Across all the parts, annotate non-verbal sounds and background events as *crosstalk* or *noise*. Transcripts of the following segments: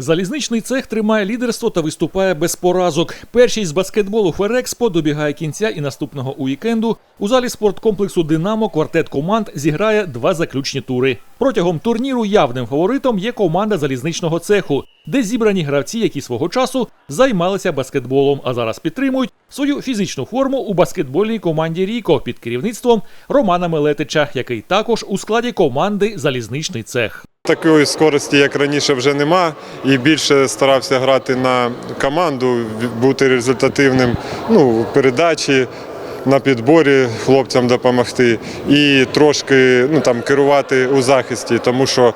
Залізничний цех тримає лідерство та виступає без поразок. Першість з баскетболу Ферекспо добігає кінця і наступного уікенду у залі спорткомплексу Динамо квартет команд зіграє два заключні тури. Протягом турніру явним фаворитом є команда залізничного цеху, де зібрані гравці, які свого часу займалися баскетболом, а зараз підтримують свою фізичну форму у баскетбольній команді Ріко під керівництвом Романа Мелетича, який також у складі команди Залізничний цех. Такої скорості, як раніше, вже нема, і більше старався грати на команду, бути результативним ну, передачі, на підборі хлопцям допомогти. І трошки ну, там, керувати у захисті, тому що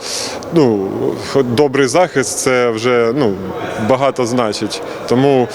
ну, добрий захист це вже ну, багато значить. Тому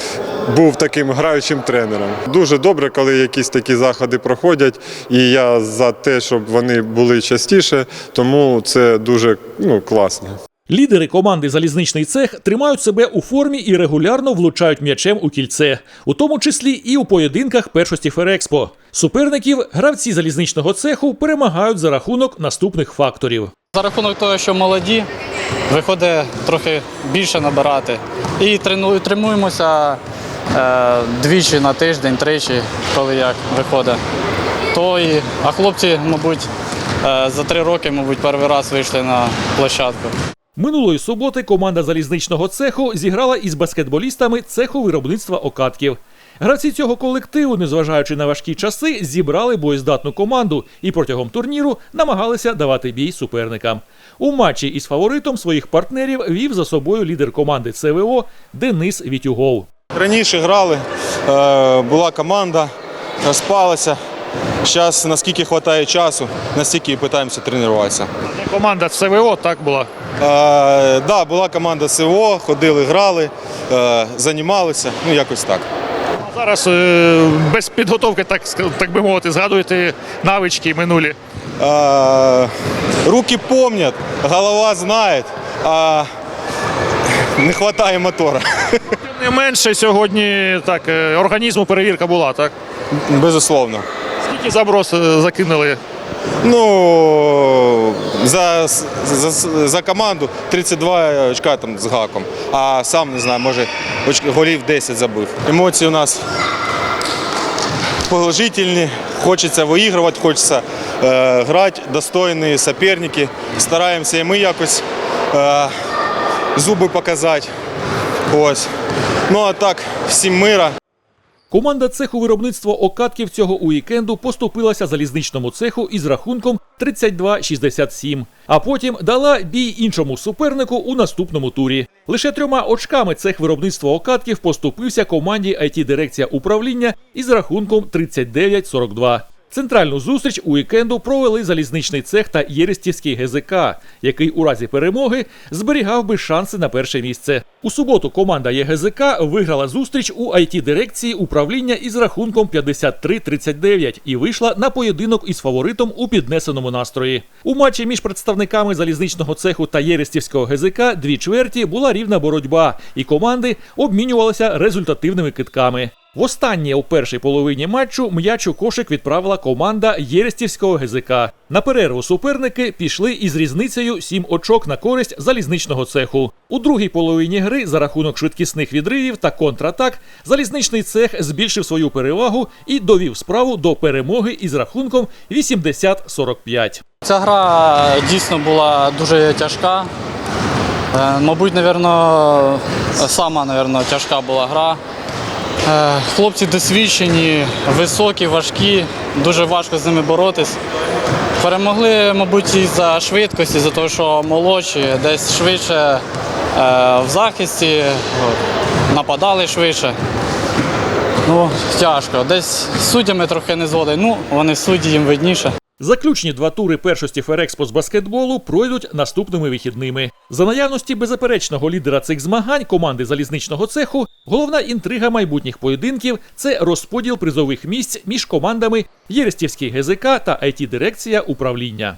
був таким граючим тренером. Дуже добре, коли якісь такі заходи проходять, і я за те, щоб вони були частіше, тому це дуже ну, класно. Лідери команди Залізничний цех тримають себе у формі і регулярно влучають м'ячем у кільце, у тому числі і у поєдинках першості Ферекспо. Суперників гравці залізничного цеху перемагають за рахунок наступних факторів. За рахунок того, що молоді, виходить трохи більше набирати. І трену- тренуємося двічі на тиждень, тричі, коли як виходить. То і, а хлопці, мабуть, е, за три роки, мабуть, перший раз вийшли на площадку. Минулої суботи команда залізничного цеху зіграла із баскетболістами цеху виробництва окатків. Гравці цього колективу, незважаючи на важкі часи, зібрали боєздатну команду і протягом турніру намагалися давати бій суперникам. У матчі із фаворитом своїх партнерів вів за собою лідер команди ЦВО Денис Вітюгов. Раніше грали, е, була команда, спалася. Зараз наскільки вистачає часу, настільки і намагаємося тренуватися. Команда ЦВО так була. Е, да, була команда СВО, ходили, грали, е, займалися, ну якось так. Зараз е, без підготовки, так, так би мовити, згадуєте навички минулі. Е, руки пам'ятають, голова знає, а не вистачає мотора. *laughs* Не менше сьогодні так е, організму перевірка була, так? Безусловно. Скільки заброс е, закинули? Ну, за, за, за команду 32 очка там з гаком. А сам не знаю, може голів 10 забив. Емоції у нас положительні. Хочеться виігрувати, хочеться е, грати, достойні суперники. Стараємося і ми якось е, зуби показати. Ось. Ну а так, всім мира. Команда цеху виробництва окатків цього уікенду поступилася залізничному цеху із рахунком 32-67, а потім дала бій іншому супернику у наступному турі. Лише трьома очками цех виробництва окатків поступився команді IT-дирекція управління із рахунком 39-42. Центральну зустріч уікенду провели залізничний цех та Єрестівський ГЗК, який у разі перемоги зберігав би шанси на перше місце. У суботу команда ЄГЗК виграла зустріч у IT-дирекції управління із рахунком 53-39 і вийшла на поєдинок із фаворитом у піднесеному настрої. У матчі між представниками залізничного цеху та Єрестівського ГЗК дві чверті була рівна боротьба, і команди обмінювалися результативними китками. Востаннє у першій половині матчу м'яч у кошик відправила команда Єрестівського ГЗК. На перерву суперники пішли із різницею 7 очок на користь залізничного цеху. У другій половині гри за рахунок швидкісних відривів та контратак залізничний цех збільшив свою перевагу і довів справу до перемоги із рахунком 80-45. Ця гра дійсно була дуже тяжка. Е, Мабуть, напевно, сама напевно, тяжка була гра. Е, Хлопці досвідчені, високі, важкі, дуже важко з ними боротись. Перемогли, мабуть, і за швидкості, за те, що молодші, десь швидше е, в захисті, нападали швидше. Ну, тяжко. Десь суддями трохи не згоден. Ну, вони судді, їм видніше. Заключні два тури першості Ферекспо з баскетболу пройдуть наступними вихідними. За наявності беззаперечного лідера цих змагань команди залізничного цеху, головна інтрига майбутніх поєдинків це розподіл призових місць між командами Єрестівський ГЗК та IT-дирекція управління.